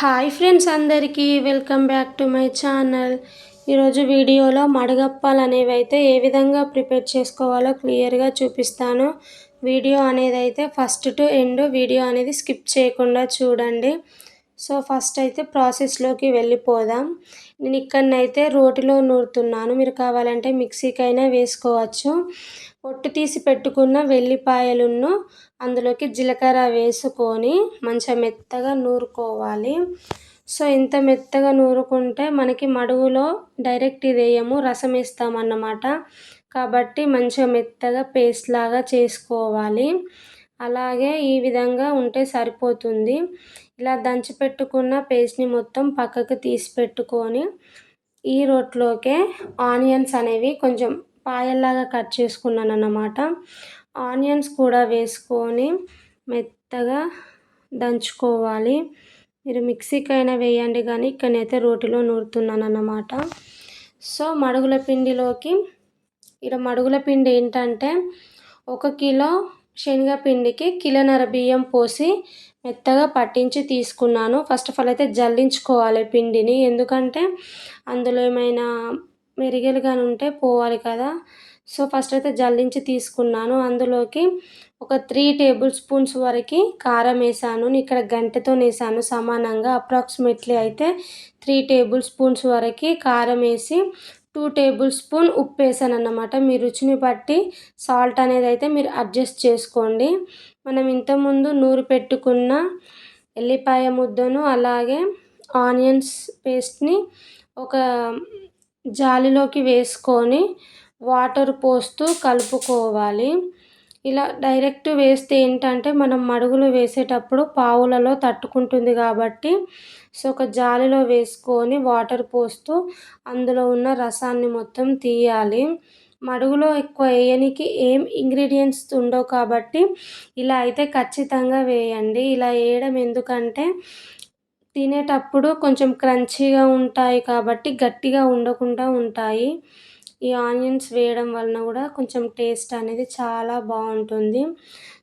Hi friends అందరికీ welcome back to my channel ఈరోజు వీడియోలో మడగప్పాలు అనేవి అయితే ఏ విధంగా ప్రిపేర్ చేసుకోవాలో క్లియర్గా చూపిస్తాను. వీడియో అనేది అయితే ఫస్ట్ టు ఎండ్ వీడియో అనేది స్కిప్ చేయకుండా చూడండి. సో ఫస్ట్ అయితే ప్రాసెస్లోకి వెళ్ళిపోదాం. నేను ఇక్కడనైతే రోటిలో నూరుతున్నాను. మీరు కావాలంటే మిక్సీకైనా వేసుకోవచ్చు. పొట్టు తీసి పెట్టుకున్న వెల్లిపాయలను అందులోకి జీలకర్ర వేసుకొని మంచిగా మెత్తగా నూరుకోవాలి. సో ఇంత మెత్తగా నూరుకుంటే మనకి మడుగులో డైరెక్ట్ ఇది వేయము రసం వేస్తామన్నమాట. కాబట్టి మంచిగా మెత్తగా పేస్ట్ లాగా చేసుకోవాలి. అలాగే ఈ విధంగా ఉంటే సరిపోతుంది. ఇలా దంచి పెట్టుకున్న పేస్ట్ని మొత్తం పక్కకు తీసి పెట్టుకొని ఈ రోట్లోకే ఆనియన్స్ అనేవి కొంచెం పాయల్లాగా కట్ చేసుకున్నాను అన్నమాట ఆనియన్స్ కూడా వేసుకొని మెత్తగా దంచుకోవాలి. మీరు మిక్సీకైనా వేయండి కానీ ఇక్కడనైతే రోటిలో నూరుతున్నాను అన్నమాట సో మడుగుల పిండిలోకి ఇక్కడ మడుగుల పిండి ఏంటంటే ఒక కిలో శనగపిండికి కిలోన్నర బియ్యం పోసి మెత్తగా పట్టించి తీసుకున్నాను. ఫస్ట్ ఆఫ్ ఆల్ అయితే జల్లించుకోవాలి పిండిని. ఎందుకంటే అందులో ఏమైనా మెరిగలు కానీ ఉంటే పోవాలి కదా. సో ఫస్ట్ అయితే జల్లించి తీసుకున్నాను. అందులోకి ఒక త్రీ టేబుల్ స్పూన్స్ వరకు కారం వేసాను. ఇక్కడ గంటతో వేసాను సమానంగా. అప్రాక్సిమేట్లీ అయితే త్రీ టేబుల్ స్పూన్స్ వరకు కారం వేసి టూ టేబుల్ స్పూన్ ఉప్పు వేసాను అన్నమాట. మీ రుచిని బట్టి సాల్ట్ అనేది అయితే మీరు అడ్జస్ట్ చేసుకోండి. మనం ఇంతకుముందు నూరు పెట్టుకున్న ఎల్లిపాయ ముద్దను అలాగే ఆనియన్స్ పేస్ట్ని ఒక జాలిలోకి వేసుకొని వాటర్ పోస్తూ కలుపుకోవాలి. ఇలా డైరెక్ట్ వేస్తే ఏంటంటే మనం మడుగులు వేసేటప్పుడు పావులలో తట్టుకుంటుంది కాబట్టి సో ఒక జాలిలో వేసుకొని వాటర్ పోస్తూ అందులో ఉన్న రసాన్ని మొత్తం తీయాలి. మడుగులో ఎక్కువ వేయనికి ఏం ఇంగ్రీడియంట్స్ ఉండవు కాబట్టి ఇలా అయితే ఖచ్చితంగా వేయండి. ఇలా వేయడం ఎందుకంటే తినేటప్పుడు కొంచెం క్రంచీగా ఉంటాయి కాబట్టి గట్టిగా ఉండకుండా ఉంటాయి. ఈ ఆనియన్స్ వేయడం వలన కూడా కొంచెం టేస్ట్ అనేది చాలా బాగుంటుంది.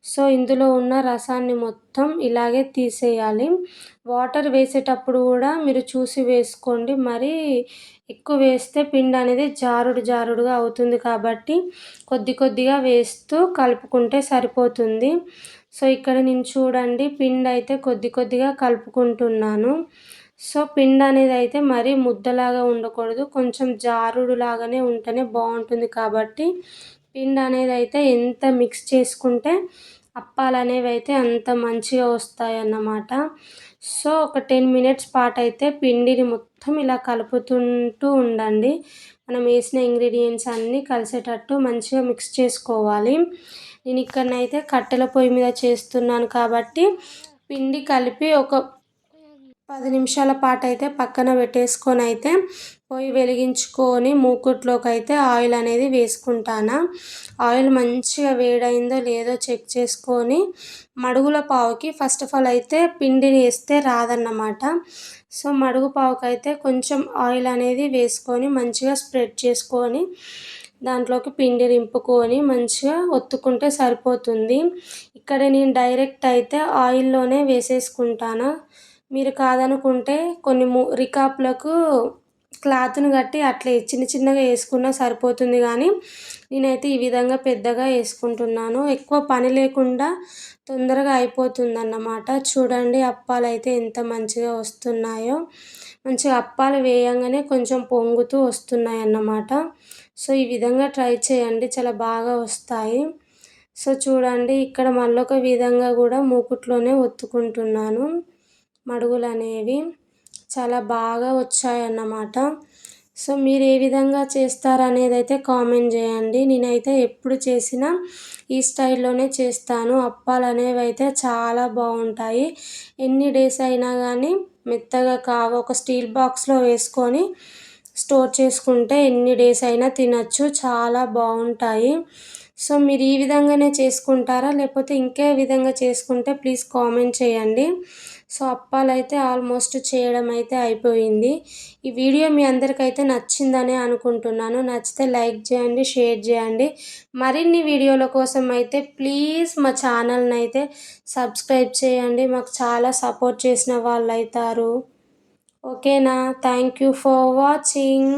సో ఇందులో ఉన్న రసాన్ని మొత్తం ఇలాగే తీసేయాలి. వాటర్ వేసేటప్పుడు కూడా మీరు చూసి వేసుకోండి. మరి ఎక్కువ వేస్తే పిండి అనేది జారుడు జారుడుగా అవుతుంది కాబట్టి కొద్ది కొద్దిగా వేస్తూ కలుపుకుంటే సరిపోతుంది. సో ఇక్కడ నేను చూడండి పిండి అయితే కొద్ది కొద్దిగా కలుపుకుంటున్నాను. సో పిండి అనేది అయితే మరీ ముద్దలాగా ఉండకూడదు కొంచెం జారుడు లాగానే ఉంటేనే బాగుంటుంది కాబట్టి పిండి అనేది అయితే ఎంత మిక్స్ చేసుకుంటే అప్పాలు అనేవి అయితే అంత మంచిగా వస్తాయి అన్నమాట సో ఒక టెన్ మినిట్స్ పాటు అయితే పిండిని మొత్తం ఇలా కలుపుతుంటూ ఉండండి. మనం వేసిన ఇంగ్రీడియంట్స్ అన్నీ కలిసేటట్టు మంచిగా మిక్స్ చేసుకోవాలి. నేను ఇక్కడనైతే కట్టెల పొయ్యి మీద చేస్తున్నాను కాబట్టి పిండి కలిపి ఒక పది నిమిషాల పాటు అయితే పక్కన పెట్టేసుకొని అయితే పొయ్యి వెలిగించుకొని మూకుట్లోకి అయితే ఆయిల్ అనేది వేసుకుంటాను. ఆయిల్ మంచిగా వేడైందో లేదో చెక్ చేసుకొని మడుగుల పావుకి ఫస్ట్ ఆఫ్ ఆల్ అయితే పిండిని వేస్తే రాదన్నమాట. సో మడుగు పావుకి అయితే కొంచెం ఆయిల్ అనేది వేసుకొని మంచిగా స్ప్రెడ్ చేసుకొని దాంట్లోకి పిండి నింపుకొని మంచిగా ఒత్తుకుంటే సరిపోతుంది. ఇక్కడ నేను డైరెక్ట్ అయితే ఆయిల్లోనే వేసేసుకుంటాను. మీరు కాదనుకుంటే కొన్ని ము రికాప్లకు క్లాత్ని కట్టి అట్లా చిన్న చిన్నగా వేసుకున్నా సరిపోతుంది కానీ నేనైతే ఈ విధంగా పెద్దగా వేసుకుంటున్నాను. ఎక్కువ పని లేకుండా తొందరగా అయిపోతుంది అన్నమాట చూడండి అప్పాలు అయితే ఎంత మంచిగా వస్తున్నాయో. మంచిగా అప్పాలు వేయంగానే కొంచెం పొంగుతూ వస్తున్నాయి అన్నమాట సో ఈ విధంగా ట్రై చేయండి. చాలా బాగా వస్తాయి. సో చూడండి ఇక్కడ మళ్ళొక విధంగా కూడా మూకుట్లోనే ఒత్తుకుంటున్నాను. మడుగులు అనేవి చాలా బాగా వచ్చాయన్నమాట. సో మీరు ఏ విధంగా చేస్తారనేది అయితే కామెంట్ చేయండి. నేనైతే ఎప్పుడు చేసినా ఈ స్టైల్లోనే చేస్తాను. అప్పాలు అనేవి అయితే చాలా బాగుంటాయి. ఎన్ని డేస్ అయినా కానీ మెత్తగా కావు ఒక స్టీల్ బాక్స్లో వేసుకొని స్టోర్ చేసుకుంటే ఎన్ని డేస్ అయినా తినచ్చు. చాలా బాగుంటాయి. సో మీరు ఈ విధంగానే చేసుకుంటారా? లేకపోతే ఇంకే విధంగా చేసుకుంటే ప్లీజ్ కామెంట్ చేయండి. సో అప్పాలైతే ఆల్మోస్ట్ చేయడం అయితే అయిపోయింది. ఈ వీడియో మీ అందరికైతే నచ్చిందనే అనుకుంటున్నాను. నచ్చితే లైక్ చేయండి షేర్ చేయండి. మరిన్ని వీడియోల కోసం అయితే ప్లీజ్ మా ఛానల్ని అయితే సబ్స్క్రైబ్ చేయండి. మాకు చాలా సపోర్ట్ చేసిన వాళ్ళు అవుతారు ఓకేనా థ్యాంక్ యూ ఫర్ వాచింగ్